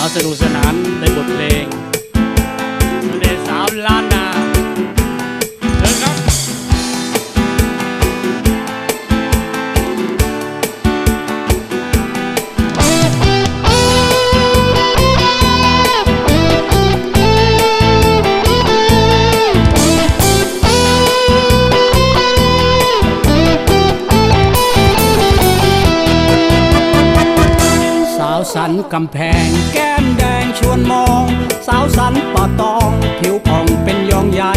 มาสนุกสนานในบทเพลงทะเลสาวล้านนา สันกำแพง แก้มแดงชวนมอง สาวสันป่าตอง ผิวผ่องเป็นยองใหญ่